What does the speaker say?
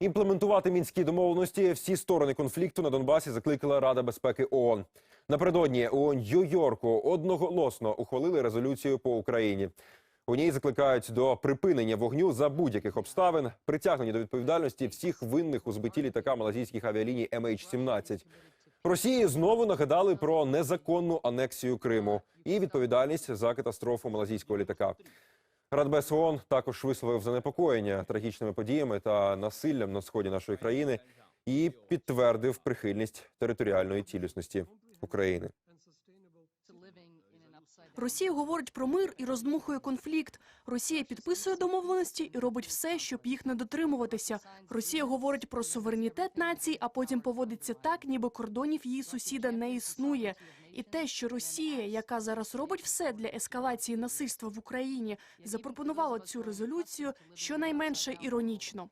Імплементувати мінські домовленості всі сторони конфлікту на Донбасі закликала Рада безпеки ООН. Напередодні у Нью-Йорку одноголосно ухвалили резолюцію по Україні. У ній закликають до припинення вогню за будь-яких обставин, притягнення до відповідальності всіх винних у збитті літака малазійських авіаліній MH17. Росії знову нагадали про незаконну анексію Криму і відповідальність за катастрофу малазійського літака. Радбез ООН також висловив занепокоєння трагічними подіями та насиллям на сході нашої країни і підтвердив прихильність територіальної цілісності України. Росія говорить про мир і роздмухує конфлікт. Росія підписує домовленості і робить все, щоб їх не дотримуватися. Росія говорить про суверенітет націй, а потім поводиться так, ніби кордонів її сусіда не існує. І те, що Росія, яка зараз робить все для ескалації насильства в Україні, запропонувала цю резолюцію, щонайменше іронічно.